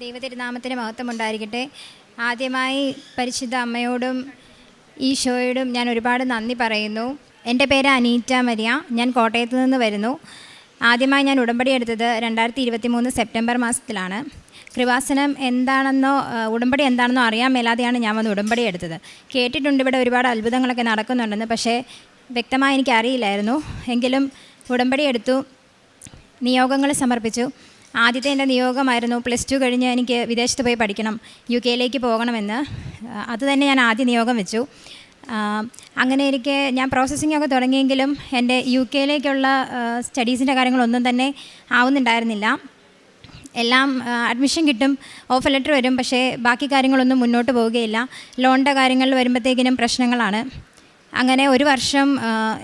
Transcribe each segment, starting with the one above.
ദൈവതിരുനാമത്തിന് മഹത്വം ഉണ്ടായിരിക്കട്ടെ ആദ്യമായി പരിശുദ്ധ അമ്മയോടും ഈശോയോടും ഞാൻ ഒരുപാട് നന്ദി പറയുന്നു. എന്റെ പേര് അനീറ്റ മരിയ. ഞാൻ കോട്ടയത്ത് നിന്ന് വരുന്നു. ആദ്യമായി ഞാൻ ഉടമ്പടി എടുത്തത് രണ്ടായിരത്തി ഇരുപത്തി മൂന്ന് സെപ്റ്റംബർ മാസത്തിലാണ്. കൃപാസനം എന്താണെന്നോ ഉടമ്പടി എന്താണെന്നോ അറിയാൻ മേലാതെയാണ് ഞാൻ വന്ന് ഉടമ്പടി എടുത്തത്. കേട്ടിട്ടുണ്ട് ഇവിടെ ഒരുപാട് അത്ഭുതങ്ങളൊക്കെ നടക്കുന്നുണ്ടെന്ന് പക്ഷേ വ്യക്തമായി എനിക്ക് അറിയില്ലായിരുന്നു എങ്കിലും ഉടമ്പടി എടുത്തു നിയോഗങ്ങൾ സമർപ്പിച്ചു. ആദ്യത്തെ എന്റെ നിയോഗമായിരുന്നു പ്ലസ് ടു കഴിഞ്ഞ് എനിക്ക് വിദേശത്ത് പോയി പഠിക്കണം യു കെയിലേക്ക് പോകണമെന്ന്. അത് തന്നെ ഞാൻ ആദ്യ നിയോഗം വെച്ചു. അങ്ങനെ എനിക്ക് ഞാൻ പ്രോസസ്സിംഗ് ഒക്കെ തുടങ്ങിയെങ്കിലും എന്റെ യു കെയിലേക്കുള്ള സ്റ്റഡീസിന്റെ കാര്യങ്ങളൊന്നും തന്നെ ആവുന്നുണ്ടായിരുന്നില്ല. എല്ലാം അഡ്മിഷൻ കിട്ടും ഓഫർ ലെറ്റർ വരും പക്ഷേ ബാക്കി കാര്യങ്ങളൊന്നും മുന്നോട്ട് പോവുകയില്ല. ലോണിന്റെ കാര്യങ്ങളിൽ വരുമ്പോഴത്തേക്കിനും പ്രശ്നങ്ങളാണ്. അങ്ങനെ ഒരു വർഷം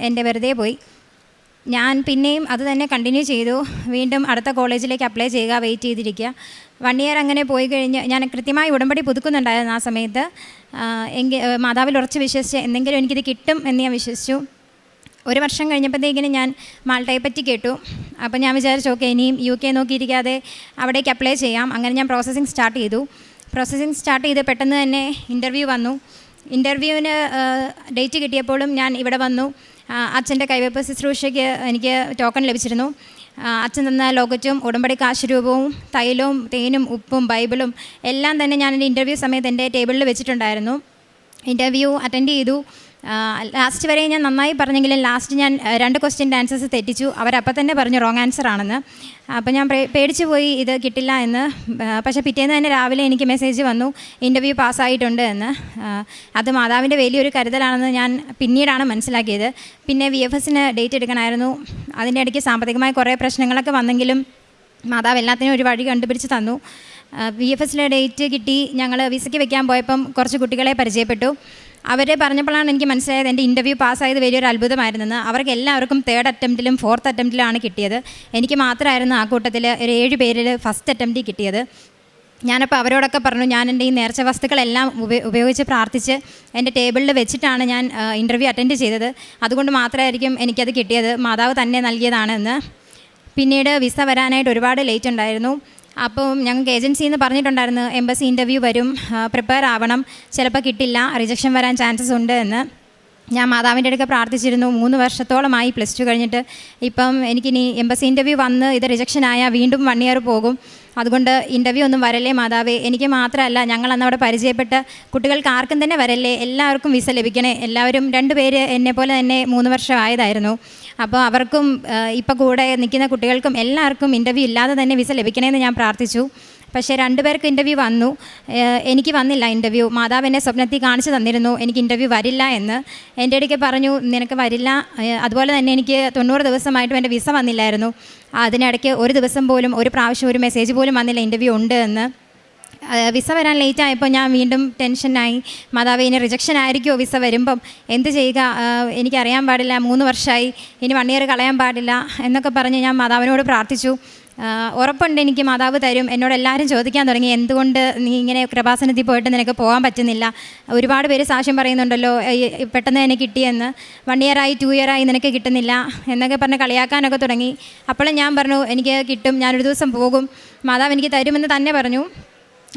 എന്റെ വെറുതെ പോയി. ഞാൻ പിന്നെയും അത് തന്നെ കണ്ടിന്യൂ ചെയ്തു. വീണ്ടും അടുത്ത കോളേജിലേക്ക് അപ്ലൈ ചെയ്യുക വെയിറ്റ് ചെയ്തിരിക്കുക. വൺ ഇയർ അങ്ങനെ പോയി കഴിഞ്ഞ് ഞാൻ കൃത്യമായി ഉടമ്പടി പുതുക്കുന്നുണ്ടായിരുന്നു ആ സമയത്ത്. എങ്കിൽ മാതാവിൽ ഉറച്ച് വിശ്വസിച്ച് എന്തെങ്കിലും എനിക്കിത് കിട്ടും എന്ന് ഞാൻ വിശ്വസിച്ചു. ഒരു വർഷം കഴിഞ്ഞപ്പോഴത്തേക്കിനും ഞാൻ മാൾട്ടയെ പറ്റി കേട്ടു. അപ്പോൾ ഞാൻ വിചാരിച്ചു ഓക്കെ ഇനിയും യു കെ നോക്കിയിരിക്കാതെ അവിടേക്ക് അപ്ലൈ ചെയ്യാം. അങ്ങനെ ഞാൻ പ്രോസസ്സിങ് സ്റ്റാർട്ട് ചെയ്തു. പ്രോസസ്സിങ് സ്റ്റാർട്ട് ചെയ്ത് പെട്ടെന്ന് തന്നെ ഇന്റർവ്യൂ വന്നു. ഇന്റർവ്യൂവിന് ഡേറ്റ് കിട്ടിയപ്പോഴും ഞാൻ ഇവിടെ വന്നു. അച്ഛന്റെ കൈവയ്പ് ശുശ്രൂഷയ്ക്ക് എനിക്ക് ടോക്കൺ ലഭിച്ചിരുന്നു. അച്ഛൻ തന്ന ലോകറ്റും ഉടമ്പടി കാശുരൂപവും തൈലവും തേനും ഉപ്പും ബൈബിളും എല്ലാം തന്നെ ഞാൻ എന്റെ ഇന്റർവ്യൂ സമയത്ത് എന്റെ ടേബിളിൽ വെച്ചിട്ടുണ്ടായിരുന്നു. ഇന്റർവ്യൂ അറ്റൻഡ് ചെയ്തു. ലാസ്റ്റ് വരെ ഞാൻ നന്നായി പറഞ്ഞെങ്കിലും ലാസ്റ്റ് ഞാൻ രണ്ട് ക്വസ്റ്റ്യന്റെ ആൻസേഴ്സ് തെറ്റിച്ചു. അവരപ്പം തന്നെ പറഞ്ഞു റോങ് ആൻസർ ആണെന്ന്. അപ്പോൾ ഞാൻ പേടിച്ചു പോയി ഇത് കിട്ടില്ല എന്ന്. പക്ഷേ പിറ്റേന്ന് തന്നെ രാവിലെ എനിക്ക് മെസ്സേജ് വന്നു ഇന്റർവ്യൂ പാസ്സായിട്ടുണ്ട് എന്ന്. അത് മാതാവിന്റെ വലിയൊരു കരുതലാണെന്ന് ഞാൻ പിന്നീടാണ് മനസ്സിലാക്കിയത്. പിന്നെ വി എഫ് എസിന് ഡേറ്റ് എടുക്കണമായിരുന്നു അതിന്റെ ഇടയ്ക്ക് സാമ്പത്തികമായ കുറേ പ്രശ്നങ്ങളൊക്കെ വന്നെങ്കിലും മാതാവ് എല്ലാത്തിനും ഒരു വഴി കണ്ടുപിടിച്ച് തന്നു. വി എഫ് എസിലെ ഡേറ്റ് കിട്ടി. ഞങ്ങൾ വിസയ്ക്ക് വെക്കാൻ പോയപ്പം കുറച്ച് കുട്ടികളെ പരിചയപ്പെട്ടു. അവർ പറഞ്ഞപ്പോഴാണ് എനിക്ക് മനസ്സിലായത് എന്റെ ഇന്റർവ്യൂ പാസ്സായത് വലിയൊരു അത്ഭുതമായിരുന്നെന്ന്. അവർക്ക് എല്ലാവർക്കും തേർഡ് അറ്റംപ്റ്റിലും ഫോർത്ത് അറ്റംപ്റ്റിലാണ് കിട്ടിയത്. എനിക്ക് മാത്രമായിരുന്നു ആ കൂട്ടത്തിൽ ഒരു ഏഴ് പേരിൽ ഫസ്റ്റ് അറ്റംപ്റ്റിൽ കിട്ടിയത്. ഞാനപ്പോൾ അവരോടൊക്കെ പറഞ്ഞു ഞാൻ എന്റെ ഈ നേർച്ച വസ്തുക്കളെല്ലാം ഉപ- ഉപയോഗിച്ച് പ്രാർത്ഥിച്ച് എന്റെ ടേബിളിൽ വെച്ചിട്ടാണ് ഞാൻ ഇന്റർവ്യൂ അറ്റൻഡ് ചെയ്തത്. അതുകൊണ്ട് മാത്രമായിരിക്കും എനിക്കത് കിട്ടിയത്. മാതാവ് തന്നെ നൽകിയതാണെന്ന്. പിന്നീട് വിസ വരാനായിട്ട് ഒരുപാട് ലേറ്റ് ഉണ്ടായിരുന്നു. അപ്പം ഞങ്ങൾക്ക് ഏജൻസിയിൽ പറഞ്ഞിട്ടുണ്ടായിരുന്നു. എംബസി ഇന്റർവ്യൂ വരും. പ്രിപ്പയർ ആവണം. ചിലപ്പോൾ കിട്ടില്ല. റിജക്ഷൻ വരാൻ ചാൻസസ് ഉണ്ട് എന്ന്. ഞാൻ മാതാവിന്റെ അടുക്ക പ്രാർത്ഥിച്ചിരുന്നു. മൂന്ന് വർഷത്തോളമായി പ്ലസ് ടു കഴിഞ്ഞിട്ട്. ഇപ്പം എനിക്കിനി എംബസി ഇന്റർവ്യൂ വന്ന് ഇത് റിജക്ഷൻ ആയാൽ വീണ്ടും വൺ ഇയർ പോകും. അതുകൊണ്ട് ഇന്റർവ്യൂ ഒന്നും വരല്ലേ മാതാവേ? എനിക്ക് മാത്രമല്ല ഞങ്ങൾ അന്ന് അവിടെ പരിചയപ്പെട്ട കുട്ടികൾക്ക് ആർക്കും തന്നെ വരല്ലേ? എല്ലാവർക്കും വിസ ലഭിക്കണേ. എല്ലാവരും രണ്ട് പേര് എന്നെ പോലെ തന്നെ മൂന്ന് വർഷം ആയതായിരുന്നു. അപ്പോൾ അവർക്കും ഇപ്പോൾ കൂടെ നിൽക്കുന്ന കുട്ടികൾക്കും എല്ലാവർക്കും ഇന്റർവ്യൂ ഇല്ലാതെ തന്നെ വിസ ലഭിക്കണേ എന്ന് ഞാൻ പ്രാർത്ഥിച്ചു. പക്ഷേ രണ്ടുപേർക്ക് ഇന്റർവ്യൂ വന്നു. എനിക്ക് വന്നില്ല ഇന്റർവ്യൂ മാതാവ് എന്നെ സ്വപ്നത്തിൽ കാണിച്ചു തന്നിരുന്നു. എനിക്ക് ഇന്റർവ്യൂ വരില്ല എന്ന്. എന്റെ ഇടയ്ക്ക് പറഞ്ഞു നിനക്ക് വരില്ല. അതുപോലെ തന്നെ എനിക്ക് തൊണ്ണൂറ് ദിവസമായിട്ടും എന്റെ വിസ വന്നില്ലായിരുന്നു. അതിനിടയ്ക്ക് ഒരു ദിവസം പോലും ഒരു പ്രാവശ്യം ഒരു മെസ്സേജ് പോലും വന്നില്ല ഇന്റർവ്യൂ ഉണ്ട് എന്ന്. വിസ വരാൻ ലേറ്റ് ആയപ്പോൾ ഞാൻ വീണ്ടും ടെൻഷനായി മാതാവ് ഇനി റിജക്ഷൻ ആയിരിക്കുമോ വിസ വരുമ്പം? എന്ത് ചെയ്യുക? എനിക്കറിയാൻ പാടില്ല. മൂന്ന് വർഷമായി ഇനി വൺ ഇയർ കളയാൻ പാടില്ല എന്നൊക്കെ പറഞ്ഞ് ഞാൻ മാതാവിനോട് പ്രാർത്ഥിച്ചു. ഉറപ്പുണ്ട് എനിക്ക് മാതാവ് തരും. എന്നോട് എല്ലാവരും ചോദിക്കാൻ തുടങ്ങി. എന്തുകൊണ്ട് നീ ഇങ്ങനെ കൃപാസനത്തിൽ പോയിട്ട് നിനക്ക് പോകാൻ പറ്റുന്നില്ല? ഒരുപാട് പേര് സാക്ഷ്യം പറയുന്നുണ്ടല്ലോ പെട്ടെന്ന് തന്നെ കിട്ടിയെന്ന്. വൺ ഇയറായി ടു ഇയറായി നിനക്ക് കിട്ടുന്നില്ല. എന്നൊക്കെ പറഞ്ഞ് കളിയാക്കാനൊക്കെ തുടങ്ങി. അപ്പോഴും ഞാൻ പറഞ്ഞു എനിക്ക് കിട്ടും. ഞാനൊരു ദിവസം പോകും. മാതാവ് എനിക്ക് തരുമെന്ന് തന്നെ പറഞ്ഞു.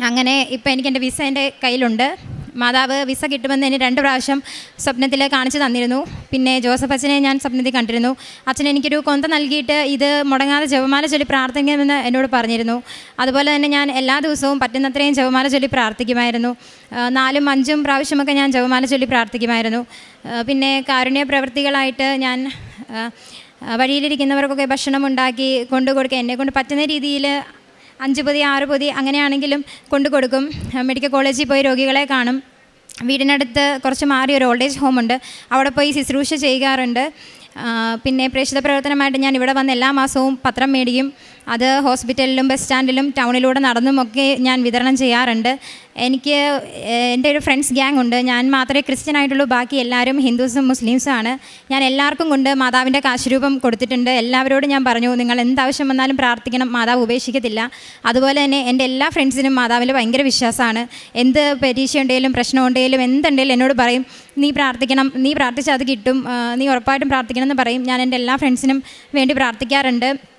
അങ്ങനെ ഇപ്പം എനിക്ക് എന്റെ വിസ എന്റെ കയ്യിലുണ്ട്. മാതാവ് വിസ കിട്ടുമെന്ന് എന്നെ രണ്ട് പ്രാവശ്യം സ്വപ്നത്തിൽ കാണിച്ചു തന്നിരുന്നു. പിന്നെ ജോസഫ് അച്ഛനെ ഞാൻ സ്വപ്നത്തിൽ കണ്ടിരുന്നു. അച്ഛൻ എനിക്കൊരു കൊന്ത നൽകിയിട്ട് ഇത് മുടങ്ങാതെ ജപമാല ചൊല്ലി പ്രാർത്ഥിക്കണമെന്ന് എന്നോട് പറഞ്ഞിരുന്നു. അതുപോലെ തന്നെ ഞാൻ എല്ലാ ദിവസവും പറ്റുന്നത്രയും ജപമാല ചൊല്ലി പ്രാർത്ഥിക്കുമായിരുന്നു. നാലും അഞ്ചും പ്രാവശ്യമൊക്കെ ഞാൻ ജപമാല ചൊല്ലി പ്രാർത്ഥിക്കുമായിരുന്നു. പിന്നെ കാരുണ്യ പ്രവൃത്തികളായിട്ട് ഞാൻ വഴിയിലിരിക്കുന്നവർക്കൊക്കെ ഭക്ഷണം ഉണ്ടാക്കി കൊണ്ടു കൊടുക്കുക എന്നെ കൊണ്ട് പറ്റുന്ന രീതിയിൽ അഞ്ച് പൊതി ആറ് പൊതി അങ്ങനെയാണെങ്കിലും കൊണ്ടു കൊടുക്കും. മെഡിക്കൽ കോളേജിൽ പോയി രോഗികളെ കാണും. വീടിനടുത്ത് കുറച്ച് മാറി ഒരു ഓൾഡ് ഏജ് ഹോമുണ്ട് അവിടെ പോയി ശുശ്രൂഷ ചെയ്യാറുണ്ട്. പിന്നെ പ്രേക്ഷിത പ്രവർത്തനമായിട്ട് ഞാൻ ഇവിടെ വന്ന് എല്ലാ മാസവും പത്രം മേടിക്കും. അത് ഹോസ്പിറ്റലിലും ബസ് സ്റ്റാൻഡിലും ടൗണിലൂടെ നടന്നും ഒക്കെ ഞാൻ വിതരണം ചെയ്യാറുണ്ട്. എനിക്ക് എന്റെ ഒരു ഫ്രണ്ട്സ് ഗ്യാങ് ഉണ്ട്. ഞാൻ മാത്രമേ ക്രിസ്ത്യൻ ആയിട്ടുള്ളൂ. ബാക്കി എല്ലാവരും ഹിന്ദുസും മുസ്ലിംസും ആണ്. ഞാൻ എല്ലാവർക്കും കൊണ്ട് മാതാവിന്റെ കാശുരൂപം കൊടുത്തിട്ടുണ്ട്. എല്ലാവരോടും ഞാൻ പറഞ്ഞു നിങ്ങൾ എന്താവശ്യം വന്നാലും പ്രാർത്ഥിക്കണം. മാതാവ് ഉപേക്ഷിക്കത്തില്ല. അതുപോലെ തന്നെ എന്റെ എല്ലാ ഫ്രണ്ട്സിനും മാതാവിൽ ഭയങ്കര വിശ്വാസമാണ്. എന്ത് പരീക്ഷ ഉണ്ടെങ്കിലും പ്രശ്നം ഉണ്ടെങ്കിലും എന്തുണ്ടെങ്കിലും എന്നോട് പറയും നീ പ്രാർത്ഥിക്കണം. നീ പ്രാർത്ഥിച്ചാൽ അത് കിട്ടും. നീ ഉറപ്പായിട്ടും പ്രാർത്ഥിക്കണം എന്ന് പറയും. ഞാൻ എന്റെ എല്ലാ ഫ്രണ്ട്സിനും വേണ്ടി പ്രാർത്ഥിക്കാറുണ്ട്.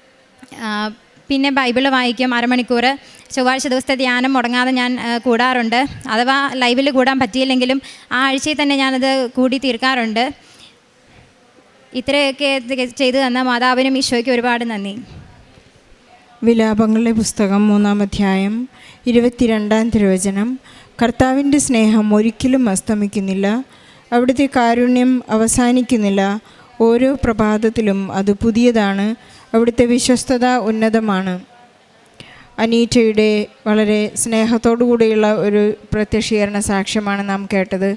പിന്നെ ബൈബിൾ വായിക്കും അരമണിക്കൂർ ചൊവ്വാഴ്ച ദിവസത്തെ ധ്യാനം മുടങ്ങാതെ ഞാൻ കൂടാറുണ്ട്. അഥവാ ലൈവിൽ കൂടാൻ പറ്റിയില്ലെങ്കിലും ആ ആഴ്ചയിൽ തന്നെ ഞാനത് കൂടി തീർക്കാറുണ്ട്. ഇത്രയൊക്കെ ചെയ്തു തന്ന മാതാവിനും ഈശോയ്ക്ക് ഒരുപാട് നന്ദി. വിലാപങ്ങളുടെ പുസ്തകം മൂന്നാം അധ്യായം ഇരുപത്തിരണ്ടാം തിരുവചനം. കർത്താവിന്റെ സ്നേഹം ഒരിക്കലും അസ്തമിക്കുന്നില്ല. അവിടുത്തെ കാരുണ്യം അവസാനിക്കുന്നില്ല. ഓരോ പ്രഭാതത്തിലും അത് പുതിയതാണ്. അവിടുത്തെ വിശ്വസ്തത ഉന്നതമാണ്. അനീറ്റയുടെ വളരെ സ്നേഹത്തോടു കൂടിയുള്ള ഒരു പ്രത്യക്ഷീകരണ സാക്ഷ്യമാണ് നാം കേട്ടത്.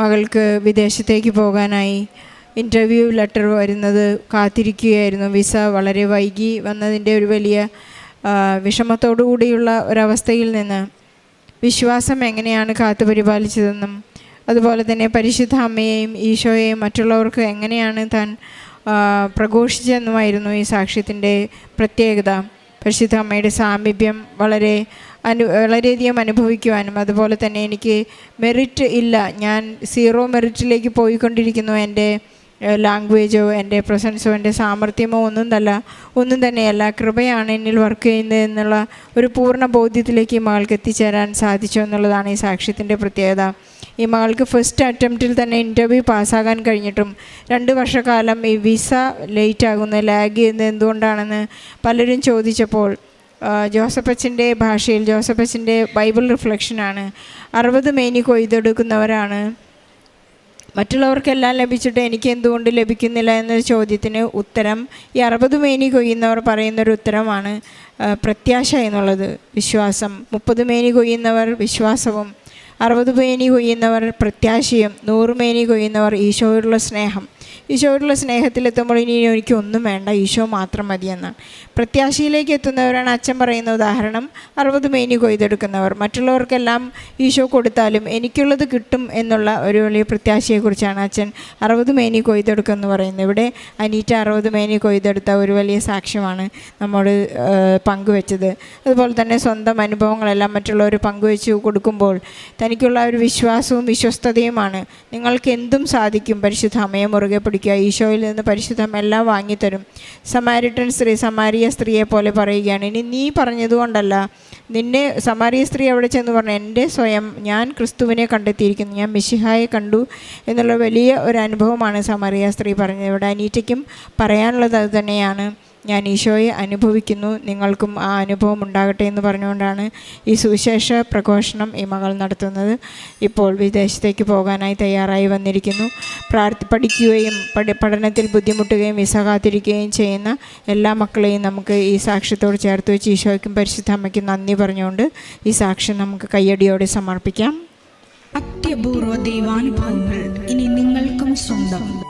മകൾക്ക് വിദേശത്തേക്ക് പോകാനായി ഇന്റർവ്യൂ ലെറ്റർ വരുന്നത് കാത്തിരിക്കുകയായിരുന്നു. വിസ വളരെ വൈകി വന്നതിന്റെ ഒരു വലിയ വിഷമത്തോടു കൂടിയുള്ള ഒരവസ്ഥയിൽ നിന്ന്. വിശ്വാസം എങ്ങനെയാണ് കാത്തു പരിപാലിച്ചതെന്നും അതുപോലെ തന്നെ പരിശുദ്ധ അമ്മയെയും ഈശോയെയും മറ്റുള്ളവർക്ക് എങ്ങനെയാണ് താൻ പ്രഘോഷിച്ചെന്നുമായിരുന്നു ഈ സാക്ഷ്യത്തിന്റെ പ്രത്യേകത. പരിശുദ്ധ അമ്മയുടെ സാമീപ്യം വളരെ അനു വളരെയധികം അനുഭവിക്കുവാനും അതുപോലെ തന്നെ എനിക്ക് മെറിറ്റ് ഇല്ല. ഞാൻ സീറോ മെറിറ്റിലേക്ക് പോയിക്കൊണ്ടിരിക്കുന്നു. എന്റെ ലാംഗ്വേജോ എന്റെ പ്രസൻസോ എന്റെ സാമർഥ്യമോ ഒന്നും തല്ല ഒന്നും തന്നെയല്ല. കൃപയാണ് എന്നിൽ വർക്ക് ചെയ്യുന്നത് എന്നുള്ള ഒരു പൂർണ ബോധ്യത്തിലേക്ക് മകൾക്ക് എത്തിച്ചേരാൻ സാധിച്ചു എന്നുള്ളതാണ് ഈ സാക്ഷ്യത്തിന്റെ പ്രത്യേകത. ഈ മകൾക്ക് ഫസ്റ്റ് അറ്റംപ്റ്റിൽ തന്നെ ഇന്റർവ്യൂ പാസ്സാകാൻ കഴിഞ്ഞിട്ടും രണ്ട് വർഷക്കാലം ഈ വിസ ലേറ്റ് ആകുന്ന ലാഗ് ചെയ്യുന്നത് എന്തുകൊണ്ടാണെന്ന് പലരും ചോദിച്ചപ്പോൾ ജോസഫച്ചന്റെ ഭാഷയിൽ ജോസഫ് അച്ഛന്റെ ബൈബിൾ റിഫ്ലക്ഷനാണ് അറുപത് മേനി കൊയ്തെടുക്കുന്നവരാണ്. മറ്റുള്ളവർക്കെല്ലാം ലഭിച്ചിട്ട് എനിക്ക് എന്തുകൊണ്ട് ലഭിക്കുന്നില്ല എന്ന ചോദ്യത്തിന് ഉത്തരം ഈ അറുപത് മേനി കൊയ്യുന്നവർ പറയുന്നൊരു ഉത്തരമാണ് പ്രത്യാശ എന്നുള്ളത് വിശ്വാസം. മുപ്പത് മേനി കൊയ്യുന്നവർ വിശ്വാസവും അറുപത് മേനി കൊയ്യുന്നവർ പ്രത്യാശയും നൂറ് മേനി കൊയ്യുന്നവർ ഈശോയോടുള്ള സ്നേഹം. ഈശോയോടുള്ള സ്നേഹത്തിലെത്തുമ്പോൾ ഇനി എനിക്ക് ഒന്നും വേണ്ട ഈശോ മാത്രം മതിയെന്നാണ് പ്രത്യാശയിലേക്ക് എത്തുന്നവരാണ് അച്ഛൻ പറയുന്ന ഉദാഹരണം. അറുപത് മേനി കൊയ്തെടുക്കുന്നവർ. മറ്റുള്ളവർക്കെല്ലാം ഈശോ കൊടുത്താലും എനിക്കുള്ളത് കിട്ടും എന്നുള്ള ഒരു വലിയ പ്രത്യാശയെക്കുറിച്ചാണ് അച്ഛൻ അറുപത് മേനി കൊയ്തെടുക്കുക എന്ന് പറയുന്നത്. ഇവിടെ അനീറ്റ അറുപത് മേനി കൊയ്തെടുത്ത ഒരു വലിയ സാക്ഷ്യമാണ് നമ്മോട് പങ്കുവെച്ചത്. അതുപോലെ തന്നെ സ്വന്തം അനുഭവങ്ങളെല്ലാം മറ്റുള്ളവർ പങ്കുവെച്ച് കൊടുക്കുമ്പോൾ തനിക്കുള്ള ഒരു വിശ്വാസവും വിശ്വസ്തതയുമാണ്. നിങ്ങൾക്ക് എന്തും സാധിക്കും പരിശുദ്ധ അമ്മയെ മുറുകെ പിടിക്കുക ഈശോയിൽ നിന്ന് പരിശുദ്ധം എല്ലാം വാങ്ങിത്തരും. സമാരിട്ടൻ സ്ത്രീ സമാരിയ സ്ത്രീയെ പോലെ പറയുകയാണ്. ഇനി നീ പറഞ്ഞതുകൊണ്ടല്ല നിന്നെ സമാരിയ സ്ത്രീ അവിടെ ചെന്ന് പറഞ്ഞു എന്റെ സ്വയം ഞാൻ ക്രിസ്തുവിനെ കണ്ടെത്തിയിരിക്കുന്നു. ഞാൻ മിശിഹായെ കണ്ടു എന്നുള്ള വലിയ ഒരു അനുഭവമാണ് സമാരിയ സ്ത്രീ പറഞ്ഞത്. ഇവിടെ അനീറ്റയ്ക്കും പറയാനുള്ളത് അത് തന്നെയാണ്. ഞാൻ ഈശോയെ അനുഭവിക്കുന്നു. നിങ്ങൾക്കും ആ അനുഭവം ഉണ്ടാകട്ടെ എന്ന് പറഞ്ഞുകൊണ്ടാണ് ഈ സുവിശേഷ പ്രഘോഷണം ഈ മകൾ നടത്തുന്നത്. ഇപ്പോൾ വിദേശത്തേക്ക് പോകാനായി തയ്യാറായി വന്നിരിക്കുന്നു. പ്രാർത്ഥി പഠിക്കുകയും പഠി പഠനത്തിൽ ബുദ്ധിമുട്ടുകയും വിസ കാത്തിരിക്കുകയും ചെയ്യുന്ന എല്ലാ മക്കളെയും നമുക്ക് ഈ സാക്ഷ്യത്തോട് ചേർത്ത് വെച്ച് ഈശോയ്ക്കും പരിശുദ്ധ അമ്മയ്ക്കും നന്ദി പറഞ്ഞുകൊണ്ട് ഈ സാക്ഷ്യം നമുക്ക് കയ്യടിയോടെ സമർപ്പിക്കാം. അത്യപൂർവ ദൈവാനുഭവങ്ങൾ ഇനി നിങ്ങൾക്കും സ്വന്തം.